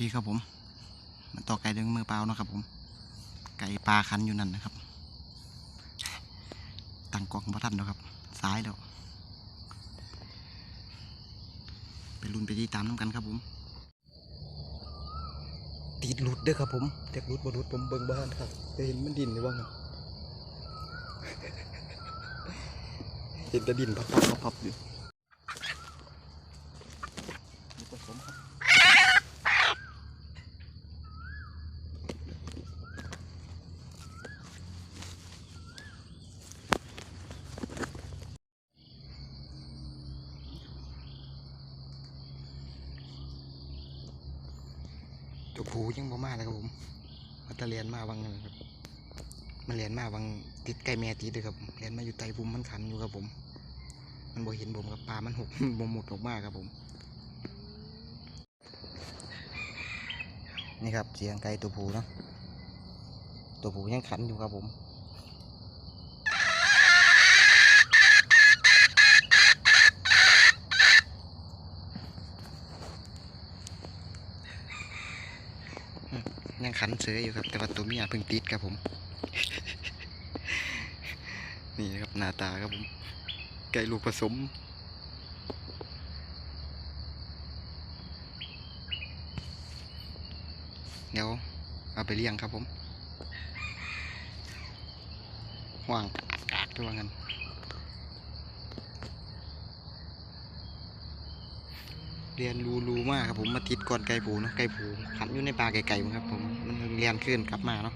ดีครับผมมาต่อไก่ดึงมือเปล่านะครับผม ไก่ปลาคันอยู่นั่นนะครับ ตั้งกล้องพระท่านเนาะครับ ซ้ายแล้ว ไปลุ้นไปที่ตามน้ำกันครับผม ติดหลุดเด้อครับผมแจ็คหลุดบ่หลุดผมเบิ่งบ้านครับจะเห็นมันดินหรือว่าไงเห็นแต่ดินพับพับพับพับอยู่นี่ผสมครับ ตัวผูยังบ่มาเลยครับผมมันตะเรียนมาวังนึงครับมันเรียนมาวังติดไก่แม่ติดเลยครับเรียนมาอยู่ไตภูมิมันขันอยู่ครับผม มันบ่เห็นผมกับปลามันหกบ่หมดออกมากครับผม นี่ครับเสียงไก่ตัวผูเนาะตัวผูยังขันอยู่ครับผม ยังขันเสืออยู่ครับ แต่ว่าตัวเมียเพิ่งติดครับผม นี่นะครับหน้าตาครับผมไก่ลูกผสมเดี๋ยวเอาไปเลี้ยงครับผมห่วางกากด้วยว่างั้น เรียนรูรูมากครับผมมาติดก่อนไก่ผูนะไก่ผูขันอยู่ในปลาไก่ๆมั้งครับผมมันเรียนขึ้นกลับมาเนาะ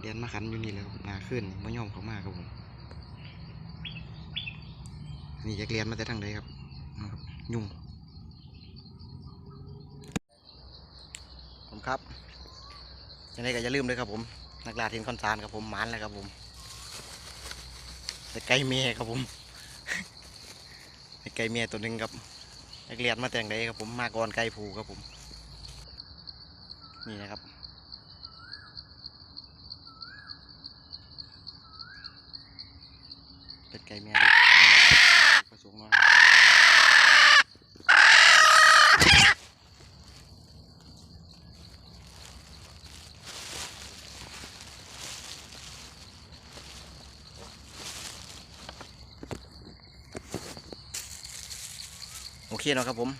เรียนมาขันอยู่นี่เลยครับมาขึ้นม่ยอมเขามาครับผมนี่จะเรียนมาแต่ทางใดครับนะครับ ยุ่งผมครับยังไงก็อย่าลืมเลยครับผม นักล่าทีมคอนซานครับผมหมันแล้วครับผมแต่ไก่เมียครับผมไก่เมียตัวหนึ่งครับ นักเรียนมาแต่งใดครับผมมาก่อนไกลภูครับผม นี่นะครับเป็ดไก่เมียดีประสงค์น้อยโอ เคเนาะครับผม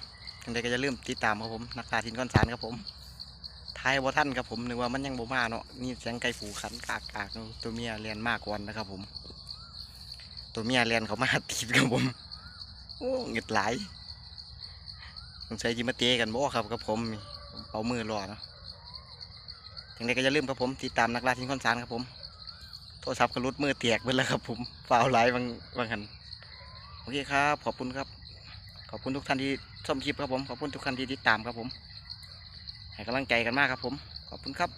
ยังไงก็จะเริ่มติดตามครับผมนักล่าทินก้อนสารครับผมทายบ่ท่านครับผมนึกว่ามันยังบ่มาเนาะนี่เสียงไก่ฝูขันกากกากตัวเมียเรียนมากกว่านะครับผม ตัวเมียเรียนเขามาติดกับผมโอ้เงึดหลายสงสัยจิมาเตะกันบ่ครับกับผมนี่ผมเอามือรอเนาะอย่างไรก็อย่าลืมครับผมติดตามนักล่าทิ้งคอนสารครับผมโทรศัพท์ก็รุดมือเตียกไปแล้วครับผมฝ่าวหลายบางบางหันโอเคครับ ขอบคุณครับ ขอบคุณทุกท่านที่ชมคลิปครับผม ขอบคุณทุกท่านที่ติดตามครับผม ให้กำลังใจกันมากครับผม ขอบคุณครับ